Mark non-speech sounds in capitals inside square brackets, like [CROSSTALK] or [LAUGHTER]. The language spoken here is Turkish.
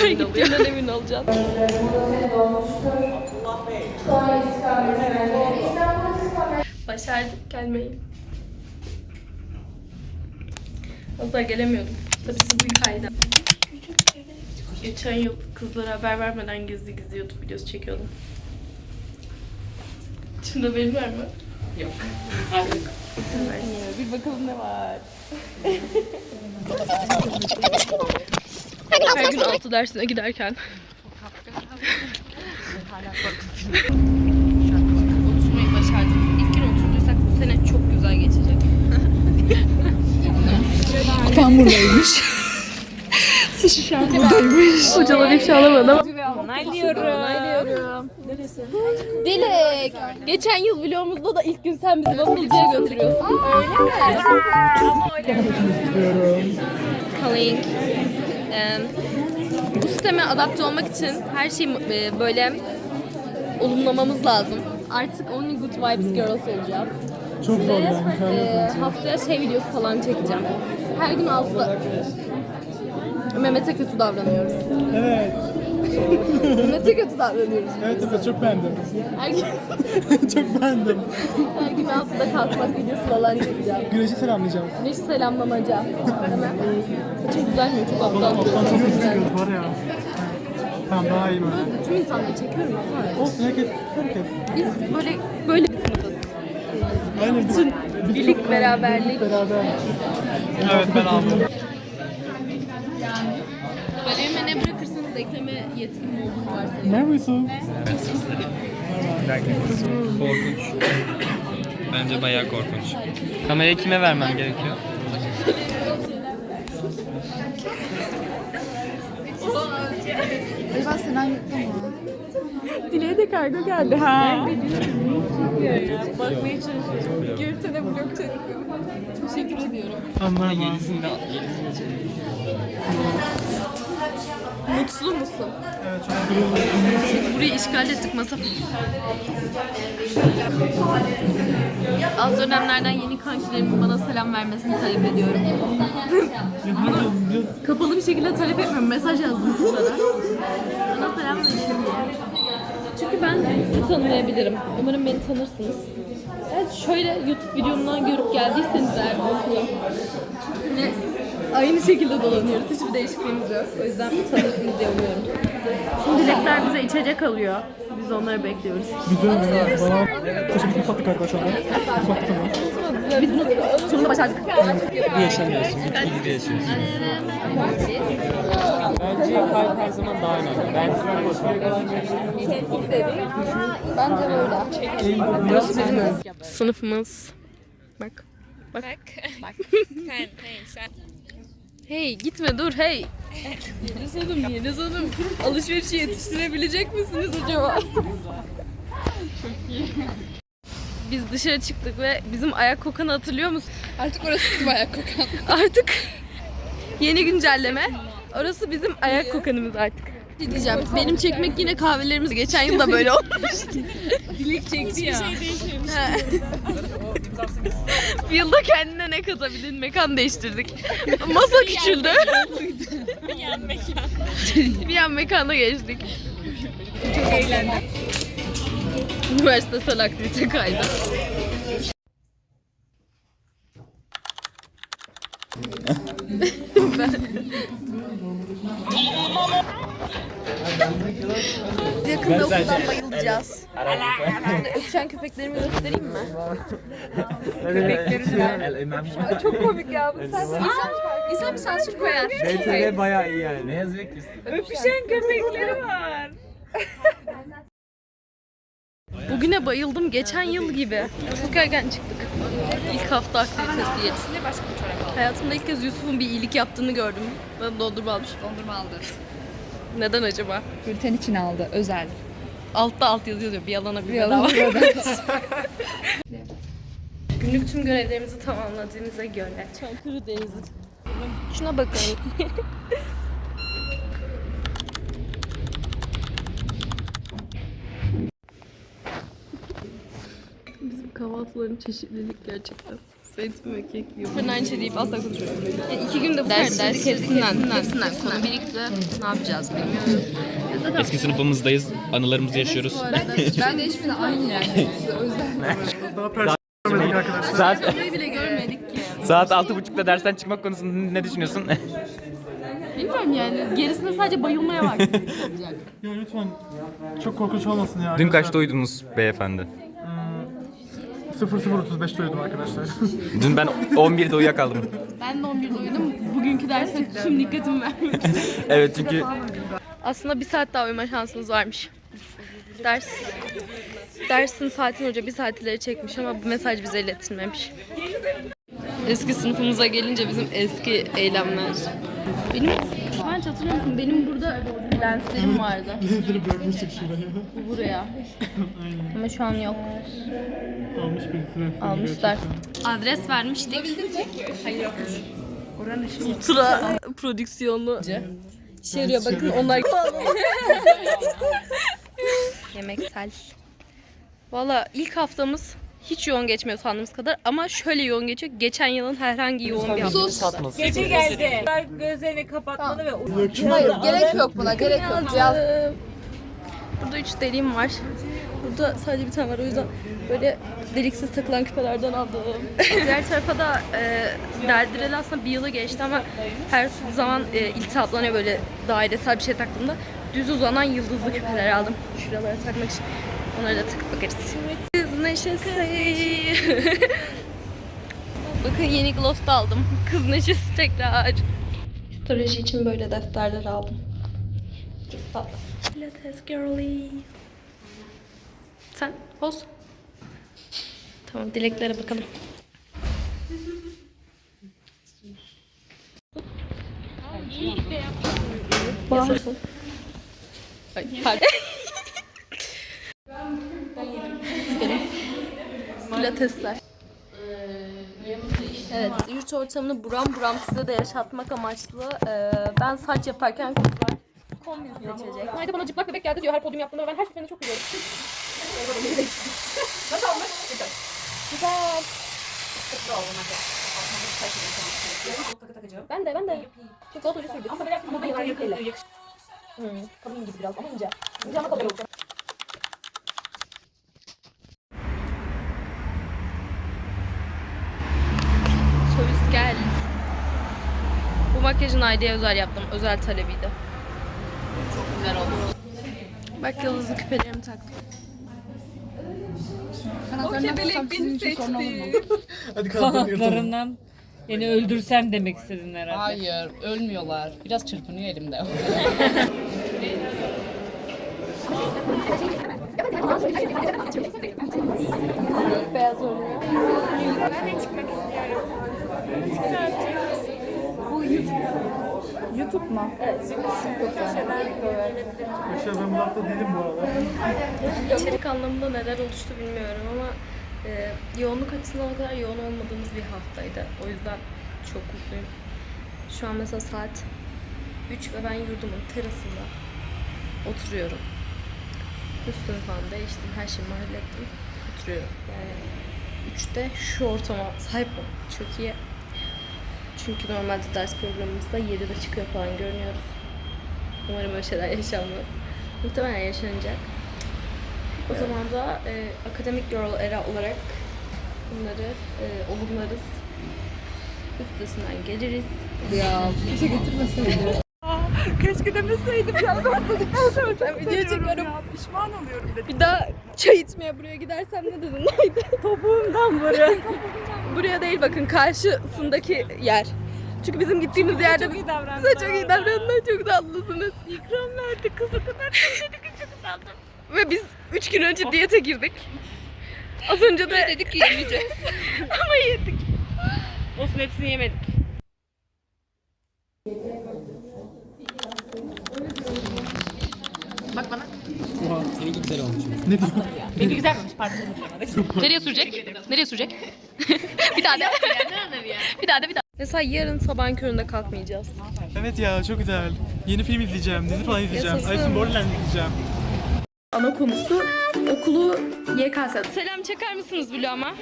Her gittiğinden emin olacaksın. Başardık gelmeyi. Az daha gelemiyordum. Tabii siz bu hikayede. Geçen yıl kızlara haber vermeden gizli gizli YouTube videosu çekiyordum. Şimdi haberin var mı? Yok. Bir bakalım ne var. [LAUGHS] Her gün altı dersine giderken. Oturmayı başardık. İlk gün oturduysak bu sene çok güzel geçecek. Kan buradaymış. Sıçışan buradaymış. Hocalar ifşa alamadım. Onaylıyorum. Dilek, geçen yıl vlogumuzda da ilk gün sen bizi Waffle'cıya götürüyorsun. Öyle mi? Calling. Em, bu sisteme adapte olmak için her şeyi e, böyle olumlamamız lazım. Artık Only Good Vibes Girls olacağız. Çok Ve e, haftaya şey videosu falan çekeceğim. Her gün altıda Mehmet'e kötü davranıyoruz. Evet. Mehmet'e kötü davranıyoruz. Evet evet çok beğendim. Her gün, [LAUGHS] çok beğendim. her gün altıda kalkmak videosu falan çekeceğim. Güneşi selamlayacağım. Güneş selamlamaca. Hemen. Saçım güzel mi? Çok aptal. Alttan çok kötü çıkıyoruz var ya. Tamam daha iyi böyle. Tüm insanları çekiyorum ama. Olsun herkes. Herkes. Biz böyle böyle bir sınıfız. Aynen. Bütün Birlik, beraberlik. beraber. Evet ben aldım. Galerime ne bırakırsanız ekleme yetkim olduğunu varsayın. Neredesin? Korkunç. Bence bayağı korkunç. Kamerayı kime vermem gerekiyor? Acaba Sinan yurtta mı? Dileğe de kargo geldi ha. Bakmaya çalışıyorum. Gürtene blok çekiyorum. Teşekkür ediyorum. Yenisini de yenisini de Mutlu musun? Evet çok gururluyum. Biz burayı işgal ettik masa. Alt dönemlerden yeni kankilerin bana selam vermesini talep ediyorum. Kapalı bir şekilde talep etmiyorum. Mesaj yazdım kızlara. Bana selam verin diye. Çünkü ben sizi tanıyabilirim. Umarım beni tanırsınız. Evet şöyle YouTube videomdan görüp geldiyseniz eğer okula. Yine aynı şekilde dolanıyoruz. Hiçbir değişikliğimiz yok. O yüzden tanırsınız diye umuyorum. Şimdi dilekler bize içecek alıyor. Biz onları bekliyoruz. Güzel ya. Bana teşekkür ufaklık arkadaşlar. Ufaklık ama. Biz bunu sonunda başardık. Bir yaşamıyorsun. Mutluluk yaşıyorsun. Bence kalp her zaman daha önemli. Ben Bence böyle. Sınıfımız. Bak. Bak. Bak. [LAUGHS] Sen, hey, sen. Hey gitme dur hey. Yeliz Hanım Yeliz Hanım alışverişi yetiştirebilecek misiniz acaba? Çok iyi. Biz dışarı çıktık ve bizim ayak kokanı hatırlıyor musun? Artık orası bizim ayak kokan. [LAUGHS] Artık yeni güncelleme. Orası bizim ayak kokanımız artık. Ne diyeceğim? Benim çekmek yine kahvelerimiz geçen yıl da böyle [LAUGHS] olmuştu. Dilek çekti ya. [LAUGHS] Bir yılda kendine ne katabilin mekan değiştirdik. [LAUGHS] Masa küçüldü. Bir yan [LAUGHS] mekan. Bir an mekana geçtik. Çok eğlendim. Üniversitesel aktivite kaydı. Yakında okuldan bayılacağız. Öpüşen köpeklerimi göstereyim mi? Ay, Çok komik ya. Bu sen insan, bir sansür koyar. BTV bayağı iyi yani. Ne yazık ki? Öpüşen köpekleri var. Bugüne bayıldım. Geçen yıl gibi. Çok erken çıktık. İlk hafta aktivitesiyiz. Başka bir çorap aldım. Hayatımda ilk kez Yusuf'un bir iyilik yaptığını gördüm. Bana dondurma almış. Dondurma aldı. Neden acaba? Gülten için aldı özel. Altta alt yazıyor diyor. Bir yalana bir, Bir bedava. [LAUGHS] Günlük tüm görevlerimizi tamamladığımıza göre. Çankırı Denizi. Şuna bakın. [LAUGHS] Bizim kahvaltıların çeşitlilik gerçekten. Zeytin ve kek yiyor. Ben aynı şey deyip asla konuşmuyorum. Yani iki günde bu ders, ders hepsinden, hepsinden konu birikti. Ne yapacağız bilmiyoruz. Eski sınıfımızdayız. Anılarımızı yaşıyoruz. [LAUGHS] ben de hiçbirini aynı yani. O yüzden Daha perşembe görmedik arkadaşlar. Saat bile görmedik ki. saat altı buçukta dersten çıkmak konusunda ne düşünüyorsun? Bilmiyorum yani. Gerisinde sadece bayılmaya [LAUGHS] bak. Ya lütfen çok korkunç olmasın ya. Dün kaçta uyudunuz beyefendi? 00.35'te uyudum arkadaşlar. [LAUGHS] Dün ben 11'de uyuyakaldım. ben de 11'de uyudum. Bugünkü derse tüm dikkatimi vermek [LAUGHS] Evet çünkü Aslında bir saat daha uyuma şansımız varmış. Ders dersin saatini hoca bir saat ileri çekmiş ama bu mesaj bize iletilmemiş. Eski sınıfımıza gelince bizim eski eylemler. Benim ben hatırlıyor musun? Benim burada lenslerim vardı. [LAUGHS] Lensleri bırakmıştık şuraya. Bu buraya. [LAUGHS] Ama şu an yok. Almış birisi. Almışlar. Adres vermiştik. Hayır yok. Ultra prodüksiyonlu. İşe yarıyor bakın onlar. [LAUGHS] Yemeksel. Valla ilk haftamız hiç yoğun geçmiyor sandığımız kadar ama şöyle yoğun geçiyor. Geçen yılın herhangi yoğun bir haftası. Gece geldi. Gözlerini kapatmalı ve Hayır gerek yok buna gerek yok. Burada üç deliğim var. Burada sadece bir tane var o yüzden böyle deliksiz takılan küpelerden aldım. [LAUGHS] Diğer tarafa da e, derdireli aslında bir yılı geçti ama her zaman e, iltihaplanıyor böyle dairesel bir şey taktığımda. Düz uzanan yıldızlı küpeler aldım. Şuralara takmak için. Onları da takıp bakarız. Neşesi. [LAUGHS] Bakın yeni gloss da aldım. Kız neşesi tekrar. Psikoloji için böyle defterler aldım. Çok tatlı. Pilates girly. Sen poz. Tamam dileklere bakalım. Nasılsın? Ay, pardon. Pilatesler. Evet, yurt ortamını buram buram size de yaşatmak amaçlı e, ben saç yaparken kızlar kombin seçecek. Haydi bana cıplak bebek geldi diyor her podyum yaptığımda ben her seferinde çok gülüyorum. Nasıl olmuş? Güzel. Ben de ben de. Çok daha sürdü. Ama böyle ama böyle yakın. Hmm, kalın gibi biraz ama ince. İnce ama kalın. Söğüs Bu makyajın Aydı'ya özel yaptım. Özel talebiydi. Çok güzel oldu. Bak yıldızlı küpelerimi taktım. o kebelek beni seçti. [LAUGHS] Hadi kalkın yatalım. Kanatlarından beni öldürsen demek istedin herhalde. Hayır, ölmüyorlar. Biraz çırpınıyor elimde. [LAUGHS] Beyaz oluyor. Arkadaşlar ben bu hafta değilim bu arada. İçerik anlamında neler oluştu bilmiyorum ama e, yoğunluk açısından o kadar yoğun olmadığımız bir haftaydı. O yüzden çok mutluyum. Şu an mesela saat 3 ve ben yurdumun terasında oturuyorum. Üstümü falan değiştim, her şeyimi hallettim. Oturuyorum. Yani 3'te şu ortama sahip ol. Çok iyi. Çünkü normalde ders programımızda 7'de çıkıyor falan görünüyoruz. Umarım öyle şeyler yaşanmaz. Muhtemelen yaşanacak. O zaman da e, akademik girl era olarak bunları e, olumlarız. Üstesinden geliriz. Ya Keşke demeseydim ya. Ben bugün ben video çekiyorum. Pişman oluyorum dedim. Bir daha çay içmeye buraya gidersem ne dedin? Neydi? [LAUGHS] Topuğumdan buraya. [LAUGHS] buraya değil bakın karşısındaki yer. Çünkü bizim gittiğimiz yerde çok iyi davrandılar. bize çok iyi davrandılar. Çok tatlısınız. İkram verdi kız o kadar dedik ki çok tatlı. Ve biz 3 gün önce diyete girdik. Az önce de dedik ki yemeyeceğiz. [LAUGHS] Ama yedik. Olsun hepsini yemedik. Beni güzelmemiş pardon. Nereye sürecek? Nereye sürecek? [LAUGHS] bir daha de. bir daha de bir daha. Mesela yarın sabahın köründe kalkmayacağız. Evet ya çok güzel. Yeni film izleyeceğim, dizi falan izleyeceğim. Alice Borderland izleyeceğim. Ana konusu okulu YKS. Selam çeker misiniz vloguma?